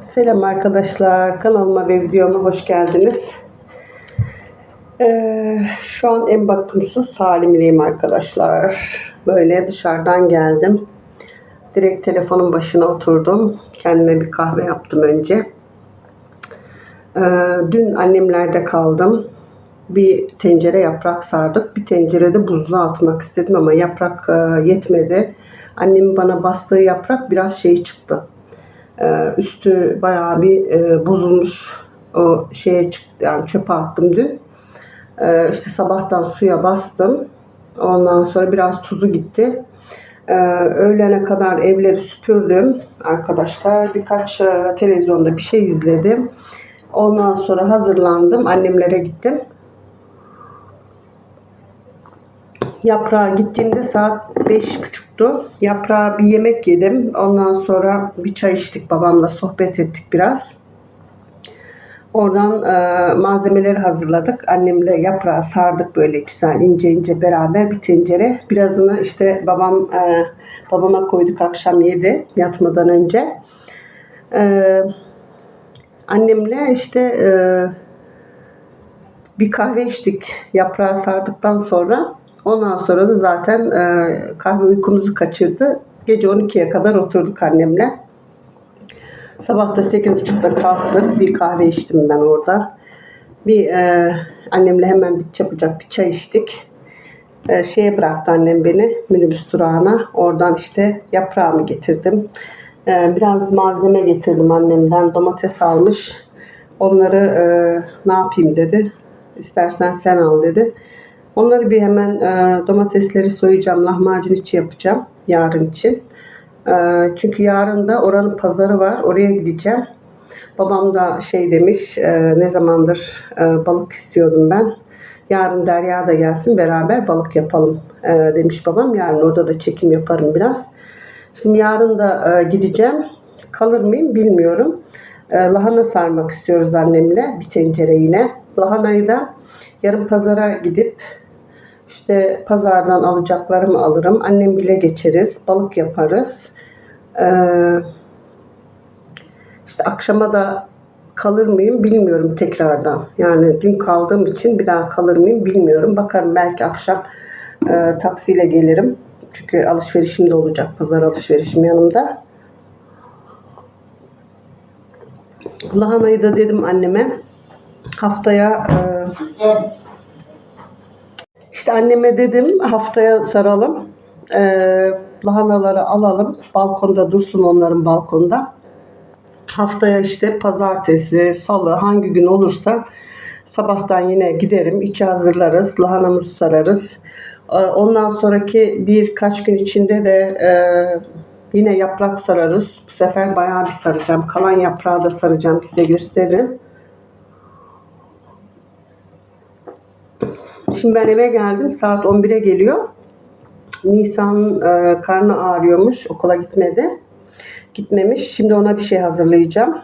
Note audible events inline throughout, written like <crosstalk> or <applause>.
Selam arkadaşlar. Kanalıma ve videoma hoş geldiniz. Ee, şu an en bakımsız halimleyim arkadaşlar. Böyle dışarıdan geldim. Direkt telefonun başına oturdum. Kendime bir kahve yaptım önce. Ee, dün annemlerde kaldım. Bir tencere yaprak sardık. Bir tencerede buzluğa atmak istedim ama yaprak e, yetmedi. Annemin bana bastığı yaprak biraz şey çıktı. Ee, üstü bayağı bir e, bozulmuş o şeye çıktı yani çöpe attım dün. Ee, işte sabahtan suya bastım. Ondan sonra biraz tuzu gitti. Ee, öğlene kadar evleri süpürdüm arkadaşlar. Birkaç e, televizyonda bir şey izledim. Ondan sonra hazırlandım. Annemlere gittim. Yaprağa gittiğimde saat beş buçuktu. Yaprağa bir yemek yedim. Ondan sonra bir çay içtik babamla sohbet ettik biraz. Oradan e, malzemeleri hazırladık. Annemle yaprağı sardık böyle güzel ince ince beraber bir tencere. Birazını işte babam e, babama koyduk akşam yedi yatmadan önce. E, annemle işte e, bir kahve içtik yaprağı sardıktan sonra. Ondan sonra da zaten e, kahve uykumuzu kaçırdı. Gece 12'ye kadar oturduk annemle. Sabah da 8.30'da kalktık. Bir kahve içtim ben orada. Bir e, annemle hemen bir çabucak bir çay içtik. E, şeye bıraktı annem beni minibüs durağına. Oradan işte yaprağımı getirdim. E, biraz malzeme getirdim annemden. Domates almış. Onları e, ne yapayım dedi. İstersen sen al dedi. Onları bir hemen e, domatesleri soyacağım. Lahmacun içi yapacağım yarın için. E, çünkü yarın da oranın pazarı var. Oraya gideceğim. Babam da şey demiş e, ne zamandır e, balık istiyordum ben. Yarın Derya da gelsin beraber balık yapalım e, demiş babam. Yarın orada da çekim yaparım biraz. Şimdi yarın da e, gideceğim. Kalır mıyım bilmiyorum. E, lahana sarmak istiyoruz annemle bir tencere yine. Lahanayı da yarın pazara gidip işte pazardan alacaklarımı alırım. Annem bile geçeriz. Balık yaparız. Ee, işte akşama da kalır mıyım bilmiyorum tekrardan. Yani dün kaldığım için bir daha kalır mıyım bilmiyorum. Bakarım belki akşam e, taksiyle gelirim. Çünkü alışverişim de olacak. Pazar alışverişim yanımda. Lahanayı da dedim anneme haftaya e, işte anneme dedim haftaya saralım. Ee, lahanaları alalım. Balkonda dursun onların balkonda. Haftaya işte pazartesi, salı hangi gün olursa sabahtan yine giderim. içi hazırlarız. Lahanamızı sararız. Ee, ondan sonraki birkaç gün içinde de e, yine yaprak sararız. Bu sefer bayağı bir saracağım. Kalan yaprağı da saracağım size gösteririm. Şimdi ben eve geldim. Saat 11'e geliyor. Nisan e, karnı ağrıyormuş. Okula gitmedi. Gitmemiş. Şimdi ona bir şey hazırlayacağım.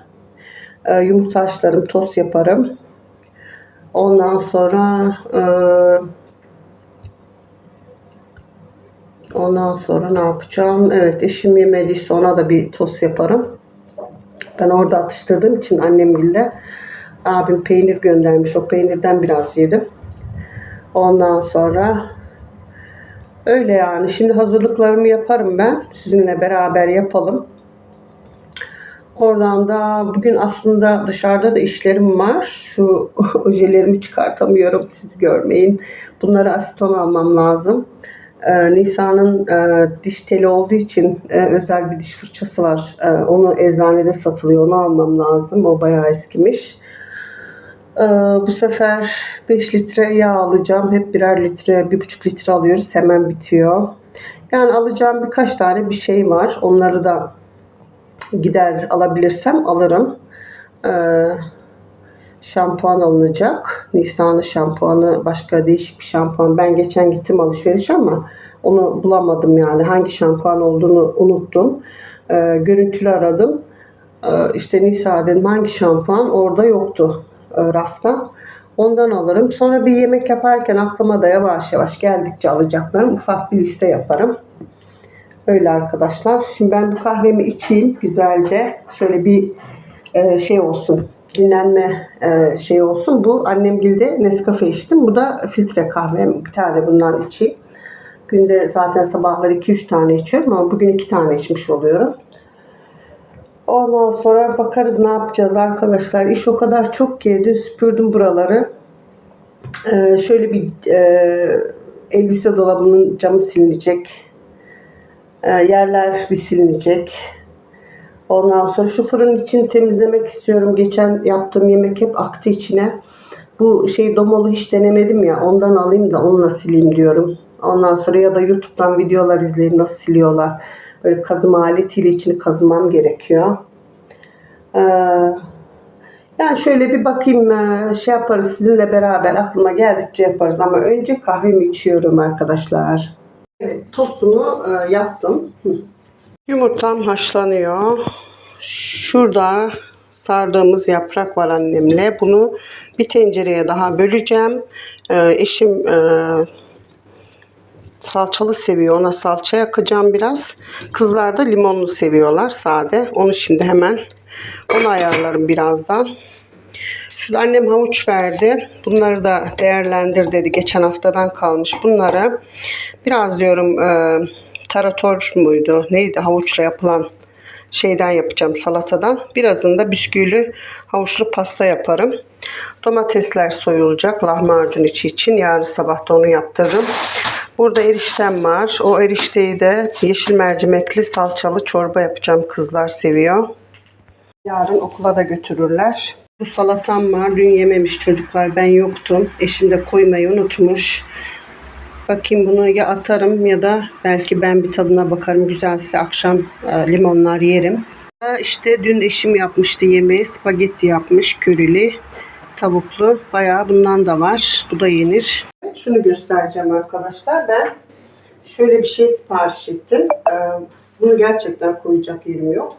E, yumurta haşlarım, tost yaparım. Ondan sonra e, ondan sonra ne yapacağım? Evet eşim yemediyse ona da bir tost yaparım. Ben orada atıştırdığım için annemgille abim peynir göndermiş. O peynirden biraz yedim. Ondan sonra öyle yani. Şimdi hazırlıklarımı yaparım ben. Sizinle beraber yapalım. Oradan da bugün aslında dışarıda da işlerim var. Şu <laughs> ojelerimi çıkartamıyorum siz görmeyin. Bunları asiton almam lazım. Ee, Nisan'ın e, diş teli olduğu için e, özel bir diş fırçası var. E, onu eczanede satılıyor. Onu almam lazım. O bayağı eskimiş. Ee, bu sefer 5 litre yağ alacağım. Hep birer litre, 1,5 litre alıyoruz. Hemen bitiyor. Yani alacağım birkaç tane bir şey var. Onları da gider alabilirsem alırım. Ee, şampuan alınacak. Nisan'ın şampuanı başka değişik bir şampuan. Ben geçen gittim alışveriş ama onu bulamadım yani. Hangi şampuan olduğunu unuttum. Ee, görüntülü aradım. Ee, işte Nisa dedim hangi şampuan orada yoktu e, rafta. Ondan alırım. Sonra bir yemek yaparken aklıma da yavaş yavaş geldikçe alacaklarım. Ufak bir liste yaparım. Öyle arkadaşlar. Şimdi ben bu kahvemi içeyim güzelce. Şöyle bir e, şey olsun dinlenme e, şey olsun. Bu annem gilde Nescafe içtim. Bu da filtre kahve. Bir tane bundan içeyim. Günde zaten sabahları 2-3 tane içiyorum ama bugün 2 tane içmiş oluyorum. Ondan sonra bakarız ne yapacağız arkadaşlar. İş o kadar çok ki dün süpürdüm buraları. Ee, şöyle bir e, elbise dolabının camı silinecek. Ee, yerler bir silinecek. Ondan sonra şu fırın için temizlemek istiyorum. Geçen yaptığım yemek hep aktı içine. Bu şey domolu hiç denemedim ya. Ondan alayım da onunla sileyim diyorum. Ondan sonra ya da YouTube'dan videolar izleyeyim nasıl siliyorlar. Böyle kazıma aletiyle içini kazımam gerekiyor. Ee, yani şöyle bir bakayım e, şey yaparız sizinle beraber aklıma geldikçe yaparız. Ama önce kahvemi içiyorum arkadaşlar. Evet tostumu e, yaptım. Yumurtam haşlanıyor. Şurada sardığımız yaprak var annemle. Bunu bir tencereye daha böleceğim. Ee, eşim e, salçalı seviyor. Ona salça yakacağım biraz. Kızlar da limonlu seviyorlar sade. Onu şimdi hemen onu ayarlarım birazdan. Şurada annem havuç verdi. Bunları da değerlendir dedi. Geçen haftadan kalmış bunları. Biraz diyorum e, tarator muydu? Neydi havuçla yapılan şeyden yapacağım salatadan. Birazını da bisküvili havuçlu pasta yaparım. Domatesler soyulacak lahmacun içi için. Yarın sabah da onu yaptırırım. Burada eriştem var. O erişteyi de yeşil mercimekli salçalı çorba yapacağım. Kızlar seviyor. Yarın okula da götürürler. Bu salatam var. Dün yememiş çocuklar. Ben yoktum. Eşim de koymayı unutmuş. Bakayım bunu ya atarım ya da belki ben bir tadına bakarım. Güzelse akşam e, limonlar yerim. İşte dün eşim yapmıştı yemeği. Spagetti yapmış körili. Tavuklu. Bayağı bundan da var. Bu da yenir. Şunu göstereceğim arkadaşlar. Ben şöyle bir şey sipariş ettim. E, Bunu gerçekten koyacak yerim yok.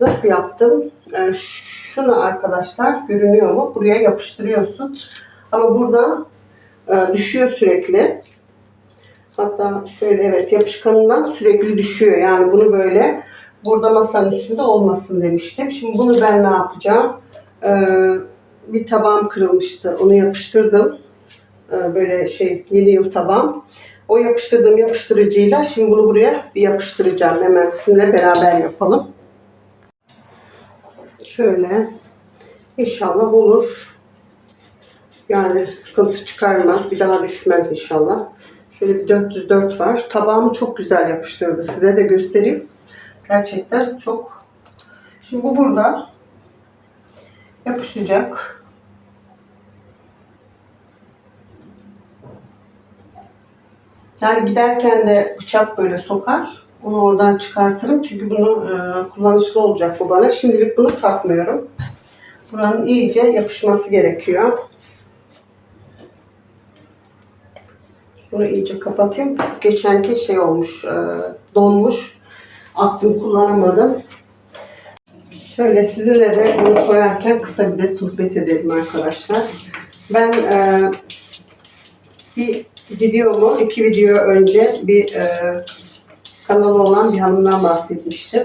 Nasıl yaptım? E, Şunu arkadaşlar görünüyor mu? Buraya yapıştırıyorsun. Ama burada e, düşüyor sürekli. Hatta şöyle evet yapışkanından sürekli düşüyor. Yani bunu böyle burada masanın üstünde olmasın demiştim. Şimdi bunu ben ne yapacağım? Ee, bir tabağım kırılmıştı. Onu yapıştırdım. Ee, böyle şey yeni yıl tabağım. O yapıştırdığım yapıştırıcıyla şimdi bunu buraya bir yapıştıracağım. Hemen sizinle beraber yapalım. Şöyle inşallah olur. Yani sıkıntı çıkarmaz. Bir daha düşmez inşallah. Şöyle bir 404 var. Tabağımı çok güzel yapıştırdı. Size de göstereyim. Gerçekten çok. Şimdi bu burada yapışacak. Yani giderken de bıçak böyle sokar. Onu oradan çıkartırım. Çünkü bunu e, kullanışlı olacak bu bana. Şimdilik bunu takmıyorum. Buranın iyice yapışması gerekiyor. Bunu iyice kapatayım. Geçenki şey olmuş, e, donmuş. Aklım kullanamadım. Şöyle sizinle de bunu soyarken kısa bir de sohbet edelim arkadaşlar. Ben e, bir videomu, iki video önce bir e, kanalı olan bir hanımdan bahsetmiştim.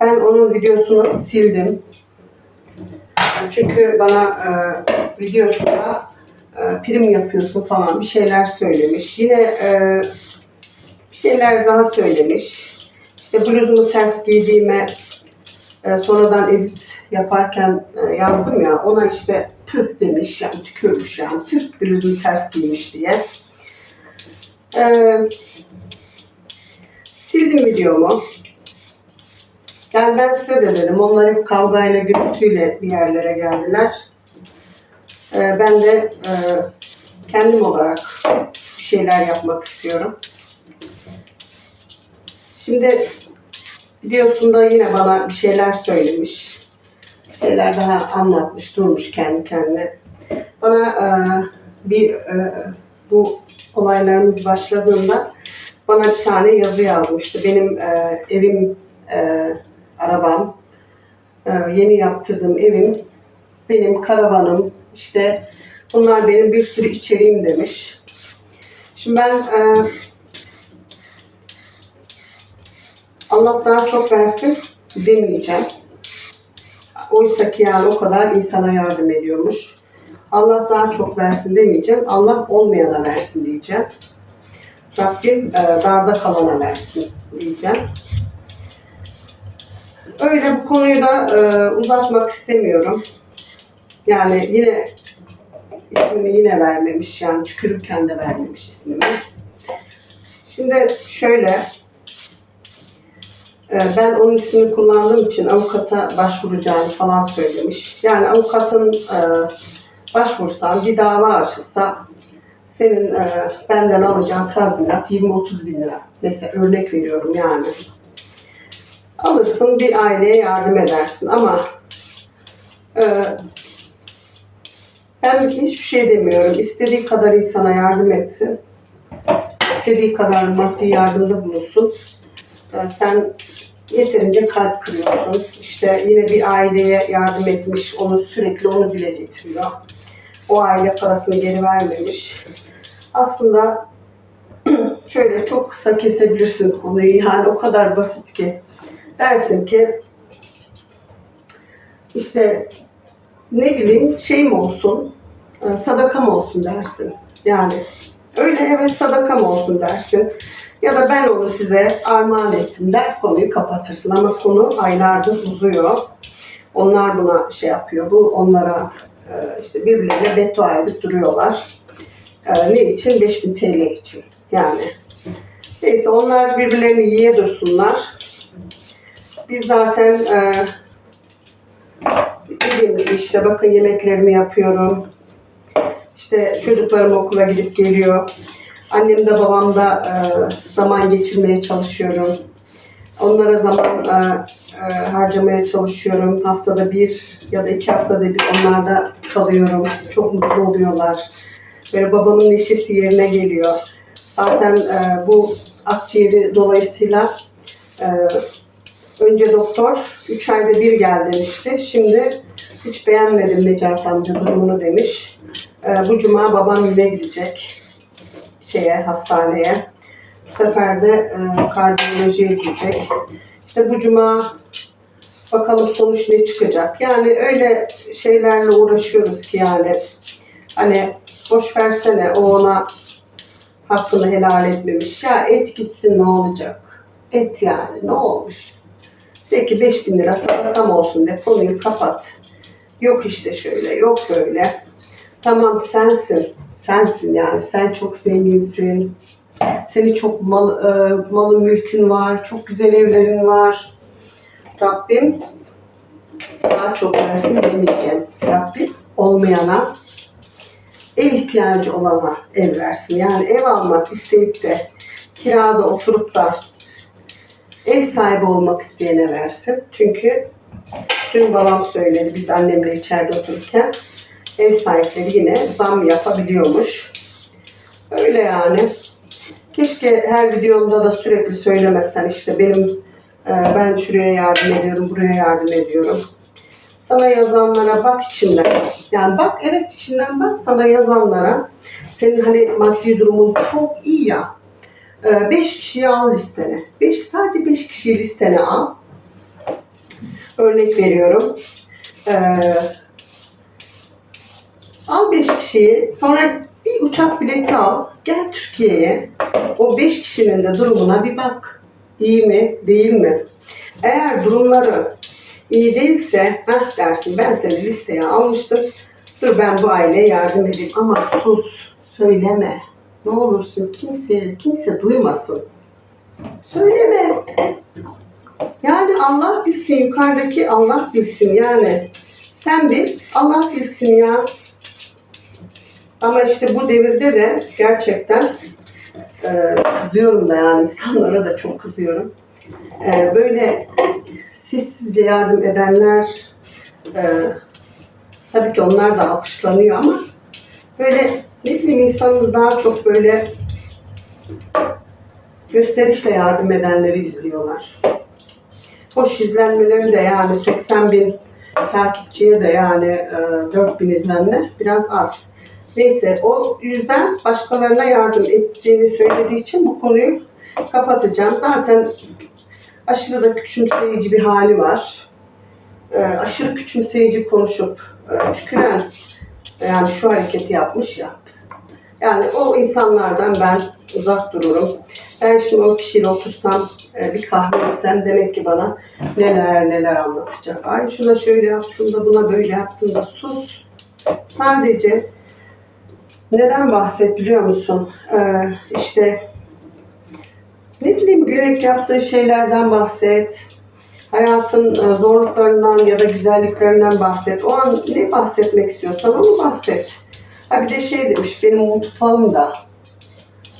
Ben onun videosunu sildim. Çünkü bana e, videosunda e, prim yapıyorsun falan bir şeyler söylemiş. Yine e, bir şeyler daha söylemiş. İşte bluzumu ters giydiğime e, sonradan edit yaparken e, yazdım ya ona işte tüh demiş yani tükürmüş yani tüh bluzumu ters giymiş diye. E, sildim videomu. Yani ben size de dedim onlar hep kavgayla gürültüyle bir yerlere geldiler. Ee, ben de e, kendim olarak şeyler yapmak istiyorum. Şimdi videosunda yine bana bir şeyler söylemiş. Şeyler daha anlatmış, durmuş kendi kendine. Bana e, bir e, bu olaylarımız başladığında bana bir tane yazı yazmıştı. Benim e, evim, e, arabam, e, yeni yaptırdığım evim, benim karavanım, işte bunlar benim bir sürü içeriğim demiş. Şimdi ben e, Allah daha çok versin demeyeceğim. Oysa ki yani o kadar insana yardım ediyormuş. Allah daha çok versin demeyeceğim. Allah olmayana versin diyeceğim. Rabbim e, darda kalana versin diyeceğim. Öyle bu konuyu da e, uzatmak istemiyorum. Yani yine ismimi yine vermemiş yani tükürürken de vermemiş ismimi. Şimdi şöyle ben onun ismini kullandığım için avukata başvuracağını falan söylemiş. Yani avukatın e, başvursan bir dava açılsa senin e, benden alacağın tazminat 20-30 bin lira. Mesela örnek veriyorum yani. Alırsın bir aileye yardım edersin ama e, ben hiçbir şey demiyorum. İstediği kadar insana yardım etsin. İstediği kadar maddi yardımda bulunsun. Sen yeterince kalp kırıyorsun. İşte yine bir aileye yardım etmiş, onu sürekli onu dile getiriyor. O aile parasını geri vermemiş. Aslında <clears throat> şöyle çok kısa kesebilirsin konuyu. Yani o kadar basit ki. Dersin ki işte ne bileyim şeyim olsun, sadakam olsun dersin. Yani öyle evet sadakam olsun dersin. Ya da ben onu size armağan ettim der konuyu kapatırsın. Ama konu aylardır uzuyor. Onlar buna şey yapıyor. Bu onlara e, işte birbirlerine beddua edip duruyorlar. E, Ne için? 5000 TL için. Yani. Neyse onlar birbirlerini yiye dursunlar. Biz zaten e, dediğim işte bakın yemeklerimi yapıyorum. İşte çocuklarım okula gidip geliyor. Annem de babam da e, zaman geçirmeye çalışıyorum. Onlara zaman e, e, harcamaya çalışıyorum. Haftada bir ya da iki haftada bir onlarda kalıyorum. Çok mutlu oluyorlar. Böyle babamın neşesi yerine geliyor. Zaten e, bu akciğeri dolayısıyla e, önce doktor 3 ayda bir gel demişti. Şimdi hiç beğenmedim Necati amca durumunu demiş. E, bu cuma babam yine gidecek şeye hastaneye. Bu sefer de e, kardiyolojiye gidecek. İşte bu cuma bakalım sonuç ne çıkacak. Yani öyle şeylerle uğraşıyoruz ki yani hani boş versene o ona hakkını helal etmemiş. Ya et gitsin ne olacak? Et yani ne olmuş? De ki 5000 lira sadakam olsun de konuyu kapat. Yok işte şöyle, yok böyle. Tamam sensin. Sensin yani. Sen çok zenginsin. Senin çok mal, e, malı mülkün var. Çok güzel evlerin var. Rabbim daha çok versin demeyeceğim. Rabbim olmayana ev ihtiyacı olana ev versin. Yani ev almak isteyip de kirada oturup da ev sahibi olmak isteyene versin. Çünkü dün babam söyledi biz annemle içeride otururken ev sahipleri yine zam yapabiliyormuş. Öyle yani. Keşke her videomda da sürekli söylemesen işte benim e, ben şuraya yardım ediyorum, buraya yardım ediyorum. Sana yazanlara bak içinden. Yani bak evet içinden bak sana yazanlara. Senin hani maddi durumun çok iyi ya. 5 kişiyi al listene. Beş, sadece 5 kişiyi listene al. Örnek veriyorum. Ee, al 5 kişiyi. Sonra bir uçak bileti al. Gel Türkiye'ye. O 5 kişinin de durumuna bir bak. İyi mi, değil mi? Eğer durumları iyi değilse heh dersin ben seni listeye almıştım. Dur ben bu aileye yardım edeyim ama sus söyleme. Ne olursun kimse kimse duymasın. Söyleme. Yani Allah bilsin yukarıdaki Allah bilsin yani. Sen bil Allah bilsin ya. Ama işte bu devirde de gerçekten e, kızıyorum da yani insanlara da çok kızıyorum. E, böyle sessizce yardım edenler e, tabii ki onlar da alkışlanıyor ama böyle ne bileyim insanımız daha çok böyle gösterişle yardım edenleri izliyorlar. Hoş izlenmeleri de yani 80 bin takipçiye de yani e, 4 bin izlenme biraz az. Neyse o yüzden başkalarına yardım edeceğini söylediği için bu konuyu kapatacağım. Zaten aşırı da küçümseyici bir hali var. e, aşırı küçümseyici konuşup e, tüküren yani şu hareketi yapmış ya. Yani o insanlardan ben uzak dururum. Ben şimdi o kişiyle otursam e, bir kahve içsem demek ki bana neler neler anlatacak. Ay şuna şöyle yaptın da buna böyle yaptın da sus. Sadece neden bahset biliyor musun? Ee, işte ne bileyim gülerek yaptığı şeylerden bahset. Hayatın e, zorluklarından ya da güzelliklerinden bahset. O an ne bahsetmek istiyorsan onu bahset. Ha bir de şey demiş benim mutfağım da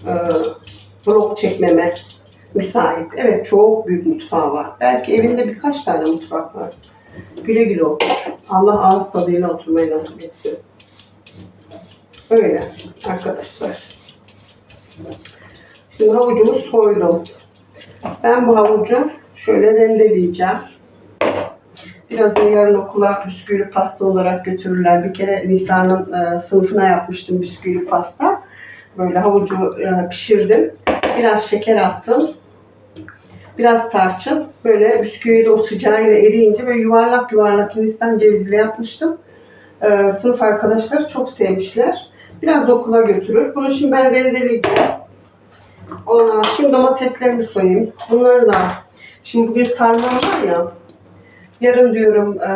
e, vlog çekmeme müsait. Evet çok büyük mutfağı var. Belki evinde birkaç tane mutfak var. Güle güle otur. Allah ağız tadıyla oturmayı nasip etsin. Öyle arkadaşlar. Şimdi havucumu soydum. Ben bu havucu şöyle rendeleyeceğim. Birazını yarın okula bisküvili pasta olarak götürürler. Bir kere Nisa'nın e, sınıfına yapmıştım bisküvili pasta. Böyle havucu e, pişirdim. Biraz şeker attım. Biraz tarçın. Böyle bisküviyi de o sıcağıyla eriyince böyle yuvarlak yuvarlak Hindistan cevizli yapmıştım. E, sınıf arkadaşları çok sevmişler. Biraz okula götürür. Bunu şimdi ben rendeleyeceğim. Ona, şimdi domateslerimi soyayım. Bunları da şimdi bugün sarmam var ya. Yarın diyorum e,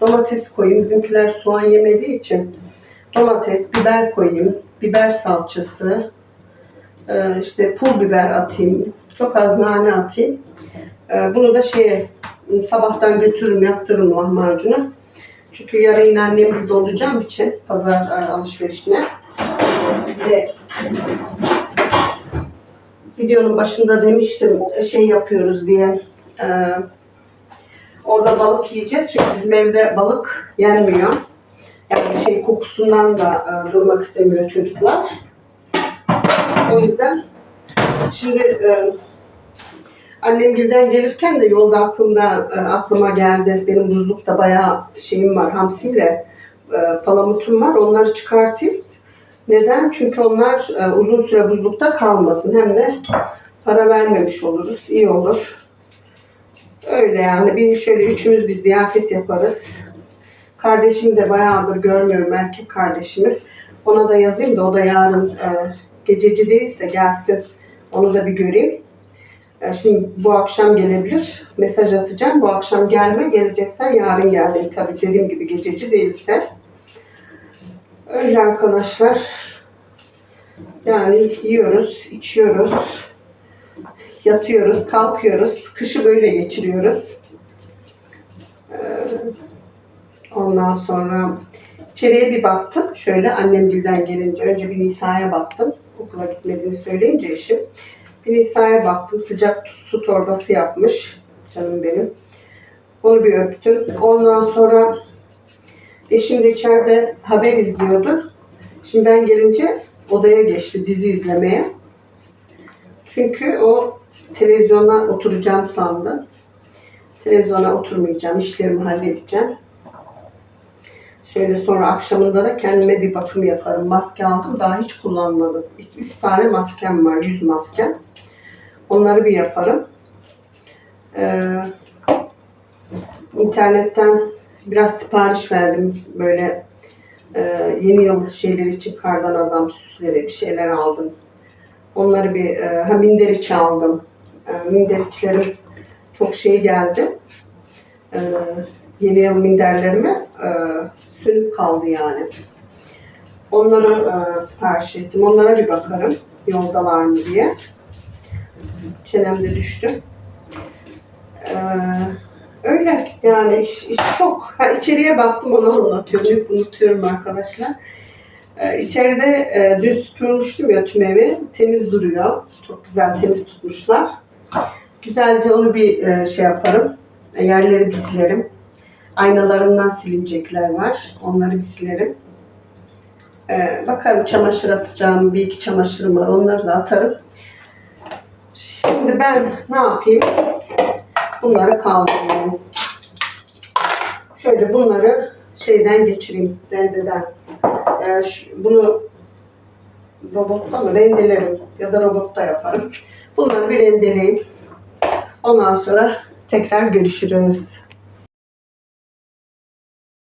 domates koyayım. Bizimkiler soğan yemediği için domates, biber koyayım. Biber salçası, e, işte pul biber atayım. Çok az nane atayım. E, bunu da şeye sabahtan götürürüm, yaptırırım lahmacunu. Çünkü yarın yine annem burada olacağım için pazar e, alışverişine. De videonun başında demiştim şey yapıyoruz diye. E, orada balık yiyeceğiz çünkü bizim evde balık yenmiyor. Yani şey kokusundan da e, durmak istemiyor çocuklar. O yüzden şimdi e, annem gilden gelirken de yolda aklımda e, aklıma geldi. Benim buzlukta bayağı şeyim var hamsiyle e, palamutum var. Onları çıkartayım. Neden? Çünkü onlar e, uzun süre buzlukta kalmasın. Hem de para vermemiş oluruz. İyi olur. Öyle yani. Bir şöyle üçümüz bir ziyafet yaparız. Kardeşimi de bayağıdır görmüyorum. Erkek kardeşimi. Ona da yazayım da o da yarın gececi değilse gelsin. Onu da bir göreyim. E, şimdi bu akşam gelebilir. Mesaj atacağım. Bu akşam gelme. Geleceksen yarın gel. Tabii dediğim gibi gececi değilse. Öyle arkadaşlar. Yani yiyoruz, içiyoruz, yatıyoruz, kalkıyoruz. Kışı böyle geçiriyoruz. Ee, ondan sonra içeriye bir baktım. Şöyle annem gilden gelince önce bir Nisa'ya baktım. Okula gitmediğini söyleyince eşim. Bir Nisa'ya baktım. Sıcak su torbası yapmış. Canım benim. Onu bir öptüm. Ondan sonra Eşim de içeride haber izliyordu. Şimdi ben gelince odaya geçti dizi izlemeye. Çünkü o televizyona oturacağım sandı. Televizyona oturmayacağım, işlerimi halledeceğim. Şöyle sonra akşamında da kendime bir bakım yaparım. Maske aldım, daha hiç kullanmadım. Üç tane maskem var, yüz maskem. Onları bir yaparım. Ee, internetten biraz sipariş verdim. Böyle e, yeni yıl şeyleri için kardan adam süsleri bir şeyler aldım. Onları bir e, ha minder içi aldım. E, minder içlerim çok şey geldi. E, yeni yıl minderlerime e, sönük kaldı yani. Onları e, sipariş ettim. Onlara bir bakarım. Yoldalar mı diye. Çenemde düştü. Eee Öyle yani iş, iş çok. Ha, içeriye baktım onu anlatıyorum. Hep unutuyorum arkadaşlar. Ee, içeride e, dün süpürmüştüm ya tüm evi. Temiz duruyor. Çok güzel temiz tutmuşlar. Güzelce onu bir e, şey yaparım. E, yerleri bir silerim. Aynalarımdan silinecekler var. Onları bir silerim. E, bakarım çamaşır atacağım. Bir iki çamaşırım var. Onları da atarım. Şimdi ben ne yapayım? Bunları kaldırıyorum. Şöyle bunları şeyden geçireyim. Rendeden. Ee, şu, bunu robotta mı rendelerim ya da robotta yaparım. Bunları bir rendeleyeyim. Ondan sonra tekrar görüşürüz.